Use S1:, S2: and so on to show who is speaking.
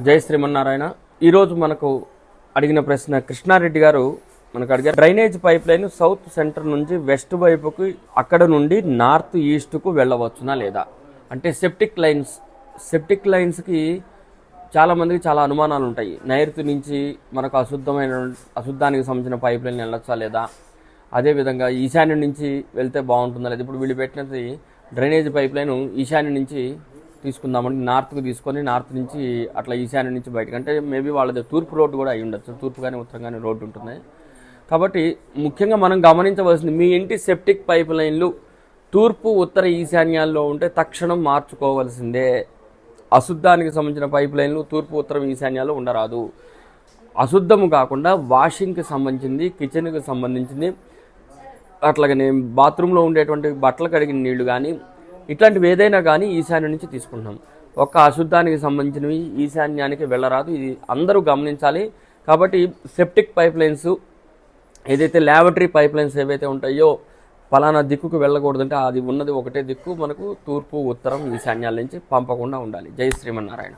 S1: జై శ్రీమన్నారాయణ. ఈరోజు మనకు అడిగిన ప్రశ్న కృష్ణారెడ్డి గారు మనకు అడిగారు drainage pipe line south centre నుంచి వెస్ట్ వైపుకి అక్కడ నుండి నార్త్ ఈస్ట్కు వెళ్ళవచ్చునా లేదా? అంటే సెప్టిక్ లైన్స్ సెప్టిక్ లైన్స్కి చాలామందికి చాలా అనుమానాలు ఉంటాయి. నైరుతి నుంచి మనకు అశుద్ధమైన అశుద్ధానికి సంబంధించిన పైప్ లైన్ వెళ్ళొచ్చా లేదా? అదేవిధంగా ఈశాన్యం నుంచి వెళ్తే బాగుంటుందా లేదా? ఇప్పుడు వీళ్ళు పెట్టినది డ్రైనేజ్ పైప్ లైన్ ఈశాన్యం నుంచి తీసుకుందామని నార్త్కు తీసుకొని నార్త్ నుంచి అట్లా ఈశాన్యం నుంచి బయటకు. అంటే మేబీ వాళ్ళది తూర్పు రోడ్డు కూడా అయి ఉండొచ్చు. తూర్పు కానీ ఉత్తరం కానీ రోడ్డు ఉంటుంది కాబట్టి ముఖ్యంగా మనం గమనించవలసింది మీ ఇంటి సెప్టిక్ పైప్ లైన్లు తూర్పు ఉత్తర ఈశాన్యాల్లో ఉంటే తక్షణం మార్చుకోవాల్సిందే. అశుద్ధానికి సంబంధించిన పైప్ లైన్లు తూర్పు ఉత్తరం ఈశాన్యాల్లో ఉండరాదు. అశుద్ధము కాకుండా వాషింగ్కి సంబంధించింది కిచెన్కి సంబంధించింది. అట్లాగనే బాత్రూంలో ఉండేటువంటి బట్టలు కడిగిన నీళ్ళు కానీ ఇట్లాంటివి ఏదైనా కానీ ఈశాన్యం నుంచి తీసుకుంటున్నాం. ఒక్క అశుద్ధానికి సంబంధించినవి ఈశాన్యానికి వెళ్ళరాదు. ఇది అందరూ గమనించాలి. కాబట్టి సెప్టిక్ పైప్ లైన్స్ ఏదైతే ల్యాబొటరీ పైప్ లైన్స్ ఏవైతే ఉంటాయో ఫలానా దిక్కుకు వెళ్ళకూడదంటే అది ఉన్నది ఒకటే దిక్కు. మనకు తూర్పు ఉత్తరం ఈశాన్యాల నుంచి పంపకుండా ఉండాలి. జై శ్రీమన్నారాయణ.